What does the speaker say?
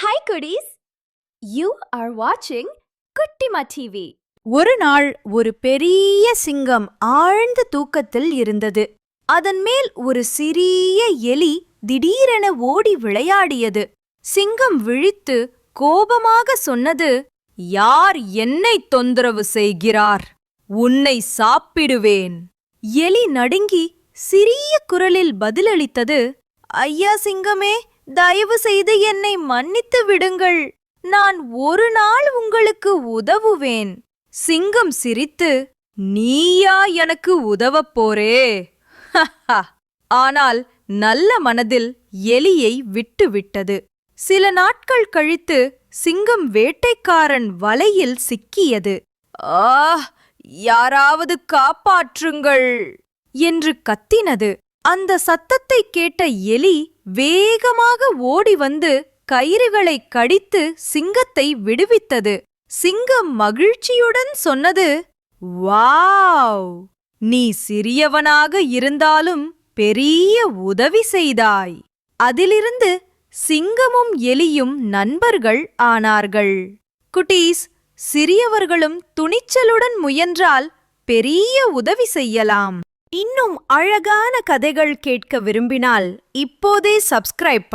Hi goodies you are வாட்சிங் குட்டிமா TV ஒரு நாள் ஒரு பெரிய சிங்கம் ஆழ்ந்த தூக்கத்தில் இருந்தது. அதன் மேல் ஒரு சிறிய எலி திடீரென ஓடி விளையாடியது. சிங்கம் விழித்து கோபமாக சொன்னது யார் என்னை தொந்தரவு செய்கிறார்? உன்னை சாப்பிடுவேன். எலி நடுங்கி சிறிய குரலில் பதிலளித்தது ஐயா சிங்கமே தயவு செய்து என்னை மன்னித்து விடுங்கள். நான் ஒரு நாள் உங்களுக்கு உதவுவேன். சிங்கம் சிரித்து நீயா எனக்கு உதவப் போரே ஆனால் நல்ல மனதில் எலியை விட்டுவிட்டது. சில நாட்கள் கழித்து சிங்கம் வேட்டைக்காரன் வலையில் சிக்கியது. ஆ யாராவது காப்பாற்றுங்கள் என்று கத்தினது. அந்த சத்தத்தை கேட்ட எலி வேகமாக ஓடி வந்து கயிறுகளை கடித்து சிங்கத்தை விடுவித்தது. சிங்கம் மகிழ்ச்சியுடன் சொன்னது வாவ்! நீ சிறியவனாக இருந்தாலும் பெரிய உதவி செய்தாய். அதிலிருந்து சிங்கமும் எலியும் நண்பர்கள் ஆனார்கள். குட்டீஸ் சிறியவர்களும் துணிச்சலுடன் முயன்றால் பெரிய உதவி செய்யலாம். இன்னும் அழகான கதைகள் கேட்க விரும்பினால் இப்போதே சப்ஸ்கிரைப்